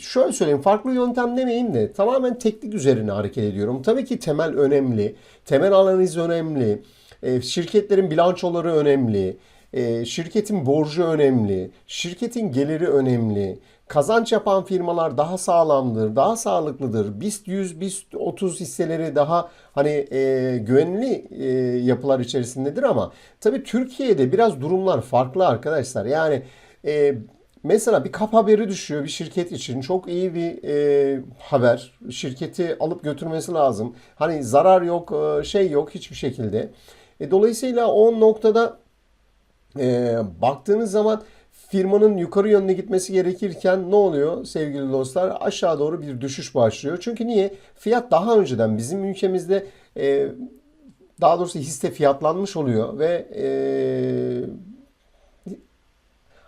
şöyle söyleyeyim farklı yöntem demeyeyim de tamamen teknik üzerine hareket ediyorum. Tabii ki temel önemli, temel analiz önemli, e, şirketlerin bilançoları önemli, e, şirketin borcu önemli, şirketin geliri önemli. Kazanç yapan firmalar daha sağlamdır, daha sağlıklıdır. BIST 100, BIST 30 hisseleri daha hani e, güvenli e, yapılar içerisindedir ama tabii Türkiye'de biraz durumlar farklı arkadaşlar. Yani e, mesela bir kap haberi düşüyor bir şirket için çok iyi bir e, haber. Şirketi alıp götürmesi lazım. Hani zarar yok, e, şey yok hiçbir şekilde. E, dolayısıyla o noktada e, baktığınız zaman firmanın yukarı yönüne gitmesi gerekirken ne oluyor sevgili dostlar? Aşağı doğru bir düşüş başlıyor. Çünkü niye? Fiyat daha önceden bizim ülkemizde e, daha doğrusu hisse fiyatlanmış oluyor ve e,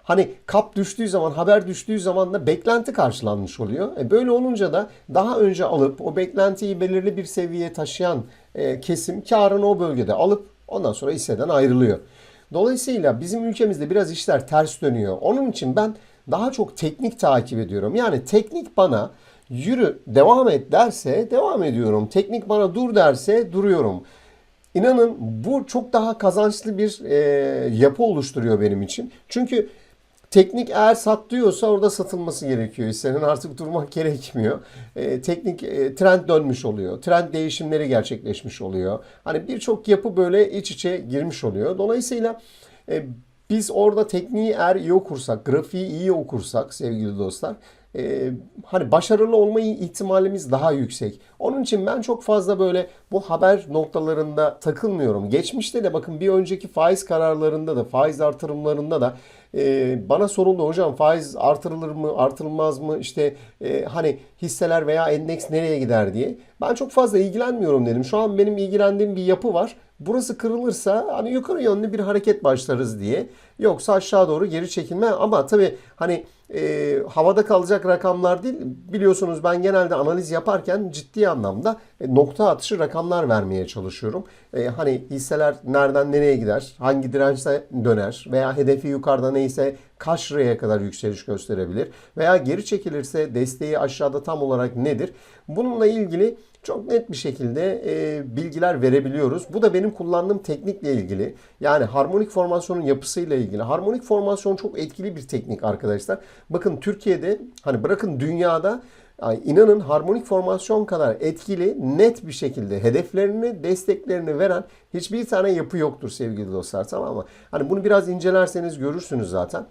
Hani kap düştüğü zaman, haber düştüğü zaman da beklenti karşılanmış oluyor. E böyle olunca da daha önce alıp o beklentiyi belirli bir seviyeye taşıyan e, kesim karını o bölgede alıp ondan sonra hisseden ayrılıyor. Dolayısıyla bizim ülkemizde biraz işler ters dönüyor. Onun için ben daha çok teknik takip ediyorum. Yani teknik bana yürü devam et derse devam ediyorum. Teknik bana dur derse duruyorum. İnanın bu çok daha kazançlı bir e, yapı oluşturuyor benim için. Çünkü teknik eğer sat diyorsa orada satılması gerekiyor. Hissenin artık durmak gerekmiyor. E, teknik e, trend dönmüş oluyor. Trend değişimleri gerçekleşmiş oluyor. Hani birçok yapı böyle iç içe girmiş oluyor. Dolayısıyla e, biz orada tekniği eğer iyi okursak, grafiği iyi okursak sevgili dostlar e, hani başarılı olma ihtimalimiz daha yüksek. Onun için ben çok fazla böyle bu haber noktalarında takılmıyorum. Geçmişte de bakın bir önceki faiz kararlarında da faiz artırımlarında da e, bana soruldu hocam faiz artırılır mı artırılmaz mı işte e, hani hisseler veya endeks nereye gider diye. Ben çok fazla ilgilenmiyorum dedim. Şu an benim ilgilendiğim bir yapı var. Burası kırılırsa hani yukarı yönlü bir hareket başlarız diye. Yoksa aşağı doğru geri çekilme ama tabii hani e, havada kalacak rakamlar değil. Biliyorsunuz ben genelde analiz yaparken ciddi anlamda e, nokta atışı rakamlar vermeye çalışıyorum. E, hani hisseler nereden nereye gider, hangi dirençte döner veya hedefi yukarıda neyse kaç liraya kadar yükseliş gösterebilir veya geri çekilirse desteği aşağıda tam olarak nedir? Bununla ilgili çok net bir şekilde e, bilgiler verebiliyoruz. Bu da benim kullandığım teknikle ilgili. Yani harmonik formasyonun yapısıyla ilgili. Harmonik formasyon çok etkili bir teknik arkadaşlar. Bakın Türkiye'de hani bırakın dünyada yani inanın harmonik formasyon kadar etkili, net bir şekilde hedeflerini, desteklerini veren hiçbir tane yapı yoktur sevgili dostlar tamam mı? Hani bunu biraz incelerseniz görürsünüz zaten.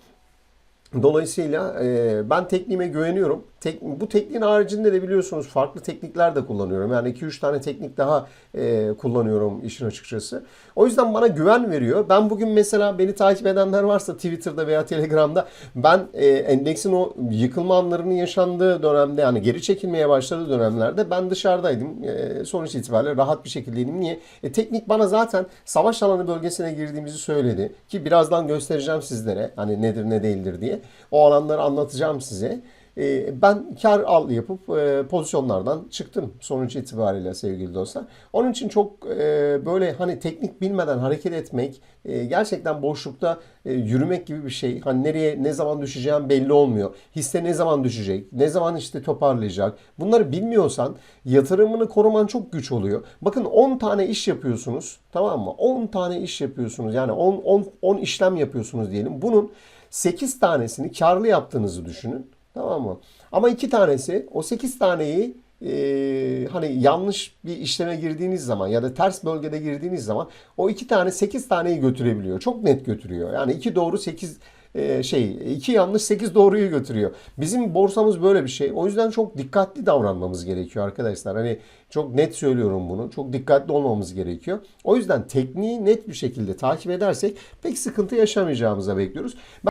Dolayısıyla e, ben tekniğime güveniyorum. Tek, bu tekniğin haricinde de biliyorsunuz farklı teknikler de kullanıyorum. Yani 2-3 tane teknik daha e, kullanıyorum işin açıkçası. O yüzden bana güven veriyor. Ben bugün mesela beni takip edenler varsa Twitter'da veya Telegram'da ben e, endeksin o yıkılma anlarının yaşandığı dönemde yani geri çekilmeye başladığı dönemlerde ben dışarıdaydım. E, sonuç itibariyle rahat bir şekildeydim. Niye? E, teknik bana zaten savaş alanı bölgesine girdiğimizi söyledi. Ki birazdan göstereceğim sizlere hani nedir ne değildir diye. O alanları anlatacağım size. E, ben kar al yapıp e, pozisyonlardan çıktım sonuç itibariyle sevgili dostlar. Onun için çok e, böyle hani teknik bilmeden hareket etmek gerçekten boşlukta yürümek gibi bir şey. Hani nereye ne zaman düşeceğim belli olmuyor. Hisse ne zaman düşecek? Ne zaman işte toparlayacak? Bunları bilmiyorsan yatırımını koruman çok güç oluyor. Bakın 10 tane iş yapıyorsunuz tamam mı? 10 tane iş yapıyorsunuz. Yani 10 10 10 işlem yapıyorsunuz diyelim. Bunun 8 tanesini karlı yaptığınızı düşünün. Tamam mı? Ama iki tanesi o 8 taneyi e, hani yanlış bir işleme girdiğiniz zaman ya da ters bölgede girdiğiniz zaman o iki tane 8 taneyi götürebiliyor. Çok net götürüyor. Yani iki doğru 8 e, şey iki yanlış 8 doğruyu götürüyor. Bizim borsamız böyle bir şey. O yüzden çok dikkatli davranmamız gerekiyor arkadaşlar. Hani çok net söylüyorum bunu. Çok dikkatli olmamız gerekiyor. O yüzden tekniği net bir şekilde takip edersek pek sıkıntı yaşamayacağımıza bekliyoruz. Ben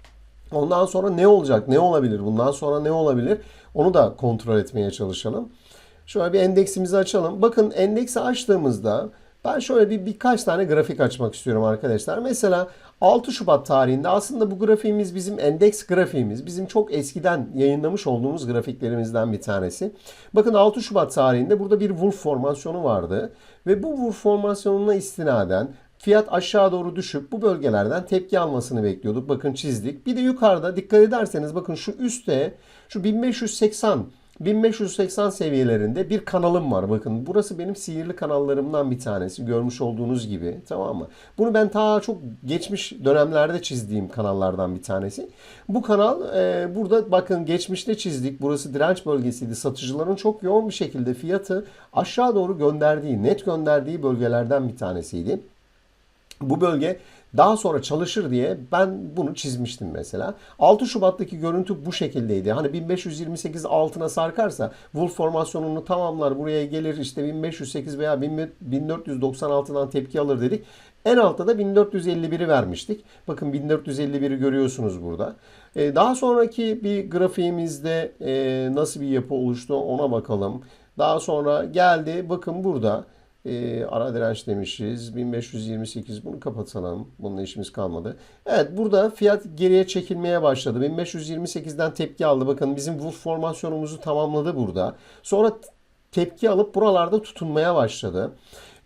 Ondan sonra ne olacak? Ne olabilir? Bundan sonra ne olabilir? Onu da kontrol etmeye çalışalım. Şöyle bir endeksimizi açalım. Bakın endeksi açtığımızda ben şöyle bir birkaç tane grafik açmak istiyorum arkadaşlar. Mesela 6 Şubat tarihinde aslında bu grafiğimiz bizim endeks grafiğimiz. Bizim çok eskiden yayınlamış olduğumuz grafiklerimizden bir tanesi. Bakın 6 Şubat tarihinde burada bir Wolf formasyonu vardı. Ve bu Wolf formasyonuna istinaden Fiyat aşağı doğru düşüp bu bölgelerden tepki almasını bekliyorduk. Bakın çizdik. Bir de yukarıda dikkat ederseniz bakın şu üstte şu 1580 1580 seviyelerinde bir kanalım var. Bakın burası benim sihirli kanallarımdan bir tanesi. Görmüş olduğunuz gibi. Tamam mı? Bunu ben ta çok geçmiş dönemlerde çizdiğim kanallardan bir tanesi. Bu kanal e, burada bakın geçmişte çizdik. Burası direnç bölgesiydi. Satıcıların çok yoğun bir şekilde fiyatı aşağı doğru gönderdiği, net gönderdiği bölgelerden bir tanesiydi. Bu bölge daha sonra çalışır diye ben bunu çizmiştim mesela. 6 Şubat'taki görüntü bu şekildeydi. Hani 1528 altına sarkarsa Wolf formasyonunu tamamlar buraya gelir işte 1508 veya 1496'dan tepki alır dedik. En altta da 1451'i vermiştik. Bakın 1451'i görüyorsunuz burada. Ee, daha sonraki bir grafiğimizde e, nasıl bir yapı oluştu ona bakalım. Daha sonra geldi bakın burada. E, ara direnç demişiz. 1528 bunu kapatalım. Bununla işimiz kalmadı. Evet burada fiyat geriye çekilmeye başladı. 1528'den tepki aldı. Bakın bizim Wolf formasyonumuzu tamamladı burada. Sonra tepki alıp buralarda tutunmaya başladı.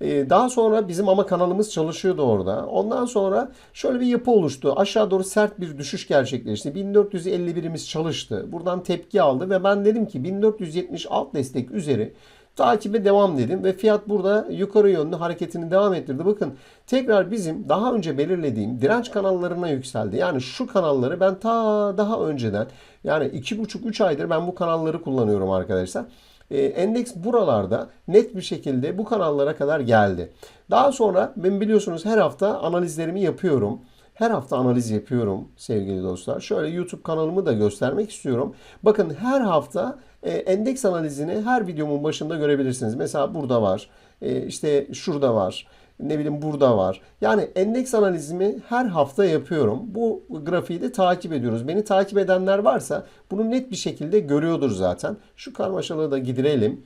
Ee, Daha sonra bizim ama kanalımız çalışıyordu orada. Ondan sonra şöyle bir yapı oluştu. Aşağı doğru sert bir düşüş gerçekleşti. 1451'imiz çalıştı. Buradan tepki aldı ve ben dedim ki 1470 alt destek üzeri takibe devam dedim ve fiyat burada yukarı yönlü hareketini devam ettirdi. Bakın tekrar bizim daha önce belirlediğim direnç kanallarına yükseldi. Yani şu kanalları ben ta daha önceden yani 2,5-3 aydır ben bu kanalları kullanıyorum arkadaşlar. E, endeks buralarda net bir şekilde bu kanallara kadar geldi. Daha sonra ben biliyorsunuz her hafta analizlerimi yapıyorum. Her hafta analiz yapıyorum sevgili dostlar. Şöyle YouTube kanalımı da göstermek istiyorum. Bakın her hafta e, endeks analizini her videomun başında görebilirsiniz. Mesela burada var. E, işte şurada var. Ne bileyim burada var. Yani endeks analizimi her hafta yapıyorum. Bu grafiği de takip ediyoruz. Beni takip edenler varsa bunu net bir şekilde görüyordur zaten. Şu karmaşalığı da gidirelim.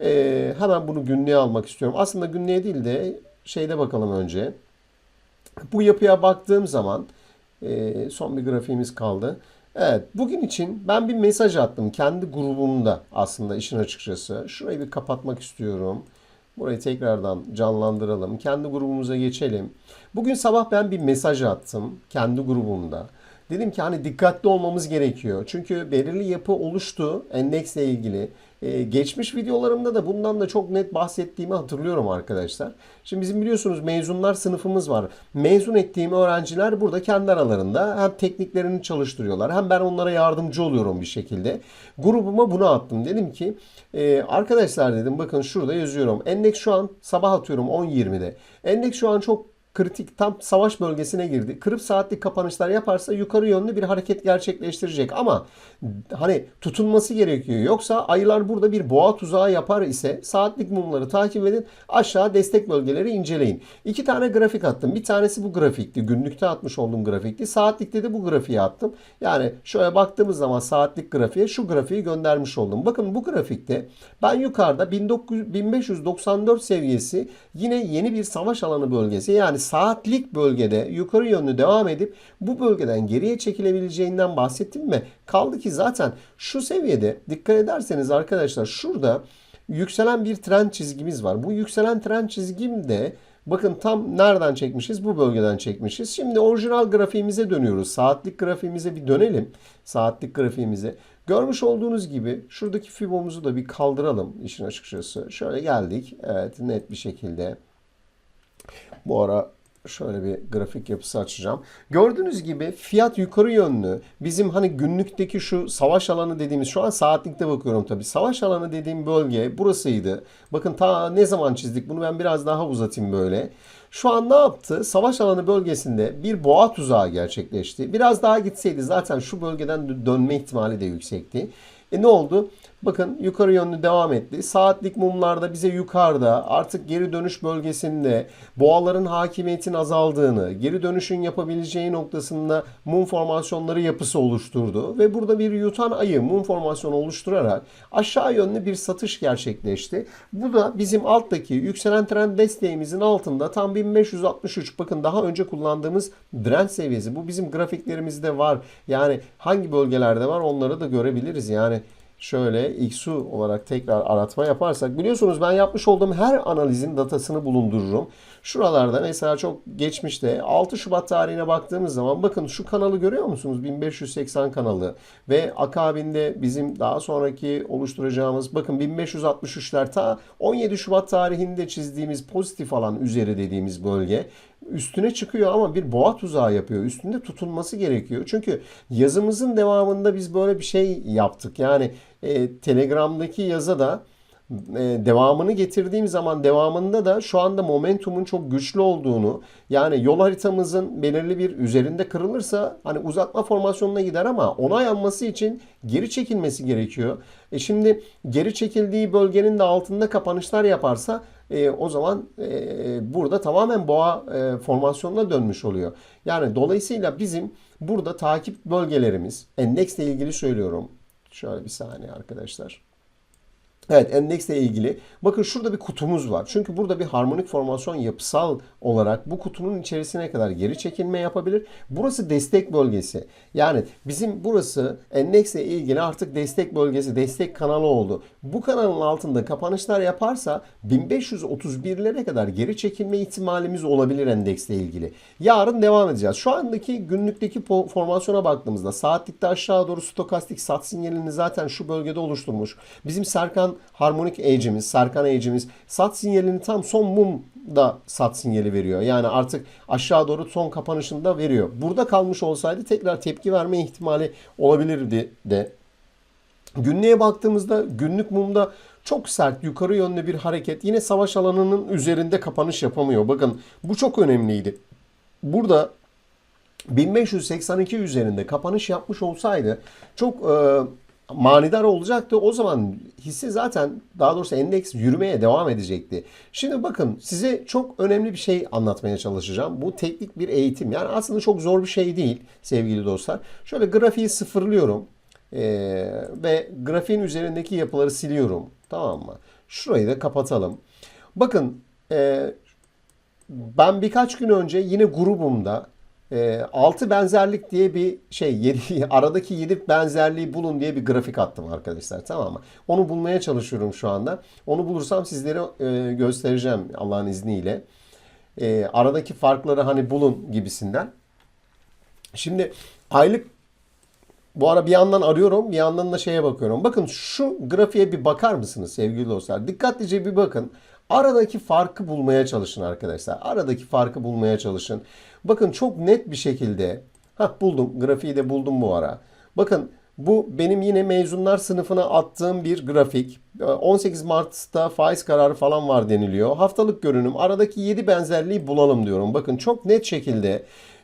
E, hemen bunu günlüğe almak istiyorum. Aslında günlüğe değil de şeyde bakalım önce. Bu yapıya baktığım zaman son bir grafiğimiz kaldı. Evet, bugün için ben bir mesaj attım kendi grubumda aslında işin açıkçası. Şurayı bir kapatmak istiyorum. Burayı tekrardan canlandıralım. Kendi grubumuza geçelim. Bugün sabah ben bir mesaj attım kendi grubumda. Dedim ki hani dikkatli olmamız gerekiyor. Çünkü belirli yapı oluştu endeksle ilgili. Ee, geçmiş videolarımda da bundan da çok net bahsettiğimi hatırlıyorum arkadaşlar. Şimdi bizim biliyorsunuz mezunlar sınıfımız var. Mezun ettiğim öğrenciler burada kendi aralarında hem tekniklerini çalıştırıyorlar hem ben onlara yardımcı oluyorum bir şekilde. Grubuma bunu attım. Dedim ki e, arkadaşlar dedim bakın şurada yazıyorum. Endeks şu an sabah atıyorum 10.20'de. Endeks şu an çok kritik tam savaş bölgesine girdi. Kırıp saatlik kapanışlar yaparsa yukarı yönlü bir hareket gerçekleştirecek ama hani tutunması gerekiyor. Yoksa ayılar burada bir boğa tuzağı yapar ise saatlik mumları takip edin. Aşağı destek bölgeleri inceleyin. İki tane grafik attım. Bir tanesi bu grafikti. Günlükte atmış olduğum grafikti. Saatlikte de bu grafiği attım. Yani şöyle baktığımız zaman saatlik grafiğe şu grafiği göndermiş oldum. Bakın bu grafikte ben yukarıda 1900, 1594 seviyesi yine yeni bir savaş alanı bölgesi yani saatlik bölgede yukarı yönlü devam edip bu bölgeden geriye çekilebileceğinden bahsettim mi? Kaldı ki zaten şu seviyede dikkat ederseniz arkadaşlar şurada yükselen bir trend çizgimiz var. Bu yükselen trend çizgim de Bakın tam nereden çekmişiz? Bu bölgeden çekmişiz. Şimdi orijinal grafiğimize dönüyoruz. Saatlik grafiğimize bir dönelim. Saatlik grafiğimize. Görmüş olduğunuz gibi şuradaki fibomuzu da bir kaldıralım işin açıkçası. Şöyle geldik. Evet net bir şekilde. Bu ara şöyle bir grafik yapısı açacağım. Gördüğünüz gibi fiyat yukarı yönlü. Bizim hani günlükteki şu savaş alanı dediğimiz şu an saatlikte bakıyorum tabii. Savaş alanı dediğim bölge burasıydı. Bakın ta ne zaman çizdik bunu ben biraz daha uzatayım böyle. Şu an ne yaptı? Savaş alanı bölgesinde bir boğa tuzağı gerçekleşti. Biraz daha gitseydi zaten şu bölgeden dönme ihtimali de yüksekti. E ne oldu? Bakın yukarı yönlü devam etti. Saatlik mumlarda bize yukarıda artık geri dönüş bölgesinde boğaların hakimiyetin azaldığını, geri dönüşün yapabileceği noktasında mum formasyonları yapısı oluşturdu. Ve burada bir yutan ayı mum formasyonu oluşturarak aşağı yönlü bir satış gerçekleşti. Bu da bizim alttaki yükselen trend desteğimizin altında tam 1563 bakın daha önce kullandığımız direnç seviyesi. Bu bizim grafiklerimizde var. Yani hangi bölgelerde var onları da görebiliriz. Yani şöyle XU olarak tekrar aratma yaparsak biliyorsunuz ben yapmış olduğum her analizin datasını bulundururum. Şuralarda mesela çok geçmişte 6 Şubat tarihine baktığımız zaman bakın şu kanalı görüyor musunuz? 1580 kanalı ve akabinde bizim daha sonraki oluşturacağımız bakın 1563'ler ta 17 Şubat tarihinde çizdiğimiz pozitif alan üzeri dediğimiz bölge üstüne çıkıyor ama bir boğa tuzağı yapıyor. Üstünde tutulması gerekiyor. Çünkü yazımızın devamında biz böyle bir şey yaptık. Yani e, Telegram'daki yazı da e, devamını getirdiğim zaman devamında da şu anda momentumun çok güçlü olduğunu yani yol haritamızın belirli bir üzerinde kırılırsa hani uzatma formasyonuna gider ama onay alması için geri çekilmesi gerekiyor. E şimdi geri çekildiği bölgenin de altında kapanışlar yaparsa e, o zaman e, burada tamamen boğa e, formasyonuna dönmüş oluyor. Yani dolayısıyla bizim burada takip bölgelerimiz endeksle ilgili söylüyorum. Şöyle bir saniye arkadaşlar. Evet endeksle ilgili. Bakın şurada bir kutumuz var. Çünkü burada bir harmonik formasyon yapısal olarak bu kutunun içerisine kadar geri çekilme yapabilir. Burası destek bölgesi. Yani bizim burası endeksle ilgili artık destek bölgesi, destek kanalı oldu. Bu kanalın altında kapanışlar yaparsa 1531'lere kadar geri çekilme ihtimalimiz olabilir endeksle ilgili. Yarın devam edeceğiz. Şu andaki günlükteki formasyona baktığımızda saatlikte aşağı doğru stokastik sat sinyalini zaten şu bölgede oluşturmuş. Bizim Serkan harmonik eğicimiz, Serkan eğicimiz sat sinyalini tam son mum da sat sinyali veriyor. Yani artık aşağı doğru son kapanışında veriyor. Burada kalmış olsaydı tekrar tepki verme ihtimali olabilirdi de. Günlüğe baktığımızda günlük mumda çok sert yukarı yönlü bir hareket. Yine savaş alanının üzerinde kapanış yapamıyor. Bakın bu çok önemliydi. Burada 1582 üzerinde kapanış yapmış olsaydı çok e, manidar olacaktı. O zaman hisse zaten daha doğrusu endeks yürümeye devam edecekti. Şimdi bakın size çok önemli bir şey anlatmaya çalışacağım. Bu teknik bir eğitim. Yani aslında çok zor bir şey değil sevgili dostlar. Şöyle grafiği sıfırlıyorum. Ee, ve grafiğin üzerindeki yapıları siliyorum. Tamam mı? Şurayı da kapatalım. Bakın e, ben birkaç gün önce yine grubumda e, 6 benzerlik diye bir şey yedi, aradaki 7 benzerliği bulun diye bir grafik attım arkadaşlar tamam mı? Onu bulmaya çalışıyorum şu anda. Onu bulursam sizlere e, göstereceğim Allah'ın izniyle. E, aradaki farkları hani bulun gibisinden. Şimdi aylık bu ara bir yandan arıyorum, bir yandan da şeye bakıyorum. Bakın şu grafiğe bir bakar mısınız sevgili dostlar? Dikkatlice bir bakın. Aradaki farkı bulmaya çalışın arkadaşlar. Aradaki farkı bulmaya çalışın. Bakın çok net bir şekilde. Hah buldum. Grafiği de buldum bu ara. Bakın bu benim yine mezunlar sınıfına attığım bir grafik. 18 Mart'ta faiz kararı falan var deniliyor. Haftalık görünüm. Aradaki 7 benzerliği bulalım diyorum. Bakın çok net şekilde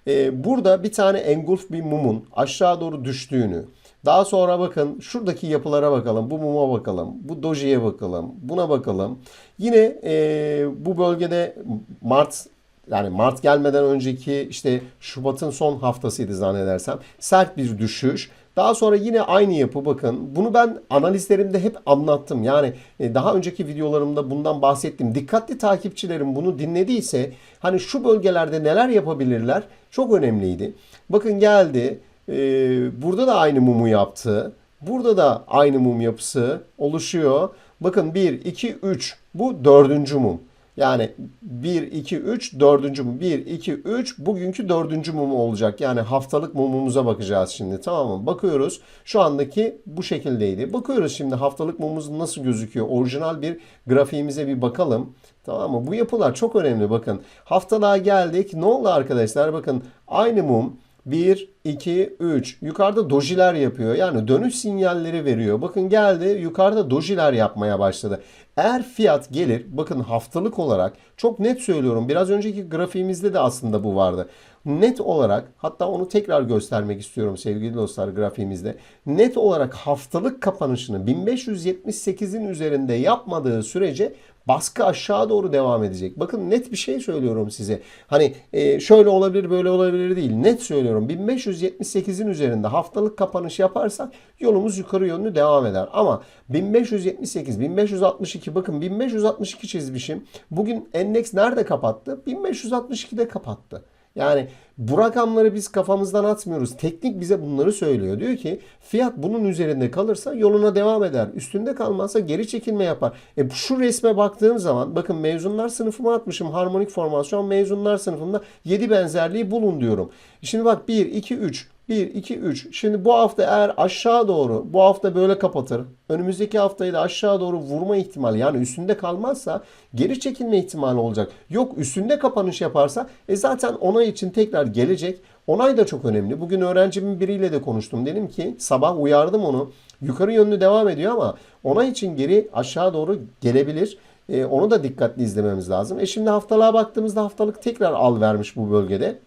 ee, burada bir tane engulf bir mumun aşağı doğru düştüğünü, daha sonra bakın şuradaki yapılara bakalım, bu muma bakalım, bu dojiye bakalım, buna bakalım. Yine e, bu bölgede Mart yani Mart gelmeden önceki işte Şubat'ın son haftasıydı zannedersem sert bir düşüş. Daha sonra yine aynı yapı bakın. Bunu ben analizlerimde hep anlattım. Yani e, daha önceki videolarımda bundan bahsettim. Dikkatli takipçilerim bunu dinlediyse hani şu bölgelerde neler yapabilirler çok önemliydi. Bakın geldi. E, Burada da aynı mumu yaptı. Burada da aynı mum yapısı oluşuyor. Bakın 1, 2, 3. Bu dördüncü mum. Yani 1, 2, 3, dördüncü mum. 1, 2, 3 bugünkü dördüncü mum olacak. Yani haftalık mumumuza bakacağız şimdi tamam mı? Bakıyoruz şu andaki bu şekildeydi. Bakıyoruz şimdi haftalık mumumuz nasıl gözüküyor? Orijinal bir grafiğimize bir bakalım. Tamam mı? Bu yapılar çok önemli bakın. Haftalığa geldik. Ne oldu arkadaşlar? Bakın aynı mum 1, 2, 3. Yukarıda dojiler yapıyor. Yani dönüş sinyalleri veriyor. Bakın geldi yukarıda dojiler yapmaya başladı. Eğer fiyat gelir bakın haftalık olarak çok net söylüyorum. Biraz önceki grafiğimizde de aslında bu vardı. Net olarak hatta onu tekrar göstermek istiyorum sevgili dostlar grafiğimizde. Net olarak haftalık kapanışını 1578'in üzerinde yapmadığı sürece baskı aşağı doğru devam edecek. Bakın net bir şey söylüyorum size. Hani e, şöyle olabilir böyle olabilir değil. Net söylüyorum. 1578'in üzerinde haftalık kapanış yaparsak yolumuz yukarı yönlü devam eder. Ama 1578, 1562 bakın 1562 çizmişim. Bugün endeks nerede kapattı? 1562'de kapattı. Yani bu rakamları biz kafamızdan atmıyoruz. Teknik bize bunları söylüyor. Diyor ki fiyat bunun üzerinde kalırsa yoluna devam eder. Üstünde kalmazsa geri çekilme yapar. E şu resme baktığım zaman bakın mezunlar sınıfıma atmışım. Harmonik formasyon mezunlar sınıfında 7 benzerliği bulun diyorum. Şimdi bak 1, 2, 3. 1, 2, 3. Şimdi bu hafta eğer aşağı doğru bu hafta böyle kapatır. Önümüzdeki haftayı da aşağı doğru vurma ihtimali yani üstünde kalmazsa geri çekilme ihtimali olacak. Yok üstünde kapanış yaparsa e zaten onay için tekrar gelecek. Onay da çok önemli. Bugün öğrencimin biriyle de konuştum. Dedim ki sabah uyardım onu. Yukarı yönlü devam ediyor ama onay için geri aşağı doğru gelebilir. E, onu da dikkatli izlememiz lazım. E şimdi haftalığa baktığımızda haftalık tekrar al vermiş bu bölgede.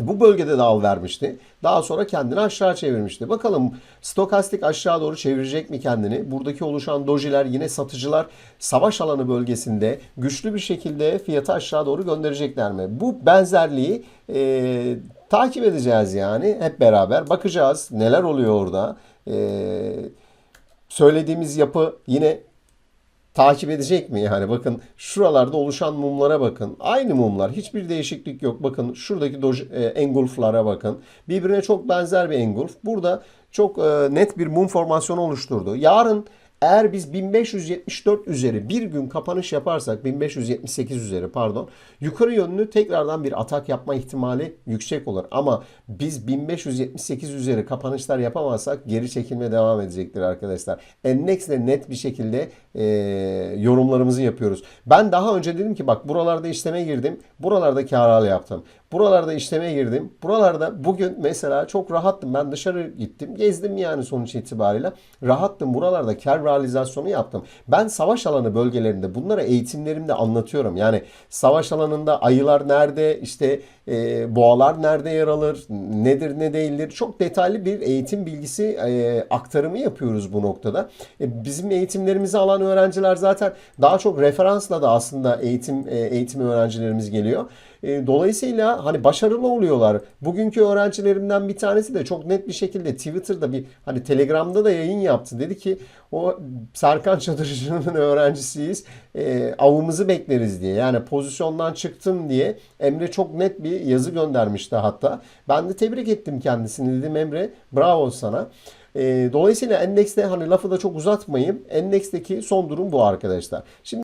Bu bölgede de al vermişti. Daha sonra kendini aşağı çevirmişti. Bakalım stokastik aşağı doğru çevirecek mi kendini? Buradaki oluşan dojiler yine satıcılar savaş alanı bölgesinde güçlü bir şekilde fiyatı aşağı doğru gönderecekler mi? Bu benzerliği e, takip edeceğiz yani hep beraber. Bakacağız neler oluyor orada. E, söylediğimiz yapı yine takip edecek mi yani? Bakın şuralarda oluşan mumlara bakın. Aynı mumlar. Hiçbir değişiklik yok. Bakın şuradaki doj- e, engulflara bakın. Birbirine çok benzer bir engulf. Burada çok e, net bir mum formasyonu oluşturdu. Yarın eğer biz 1574 üzeri bir gün kapanış yaparsak 1578 üzeri pardon yukarı yönlü tekrardan bir atak yapma ihtimali yüksek olur. Ama biz 1578 üzeri kapanışlar yapamazsak geri çekilme devam edecektir arkadaşlar. Endeksle net bir şekilde e, yorumlarımızı yapıyoruz. Ben daha önce dedim ki bak buralarda işleme girdim. Buralarda kar yaptım. Buralarda işleme girdim. Buralarda bugün mesela çok rahattım. Ben dışarı gittim. Gezdim yani sonuç itibariyle. Rahattım. Buralarda kar realizasyonu yaptım. Ben savaş alanı bölgelerinde bunlara eğitimlerimde anlatıyorum. Yani savaş alanında ayılar nerede, işte e, boğalar nerede yer alır, nedir ne değildir. Çok detaylı bir eğitim bilgisi e, aktarımı yapıyoruz bu noktada. E, bizim eğitimlerimizi alan öğrenciler zaten daha çok referansla da aslında eğitim e, eğitim öğrencilerimiz geliyor. E, Dolayısıyla hani başarılı oluyorlar. Bugünkü öğrencilerimden bir tanesi de çok net bir şekilde Twitter'da bir hani Telegram'da da yayın yaptı. Dedi ki o Serkan Çadırcı'nın öğrencisiyiz. E, avımızı bekleriz diye. Yani pozisyondan çıktım diye Emre çok net bir yazı göndermişti hatta. Ben de tebrik ettim kendisini dedim Emre bravo sana. E, dolayısıyla endekste hani lafı da çok uzatmayayım. Endeksteki son durum bu arkadaşlar. Şimdi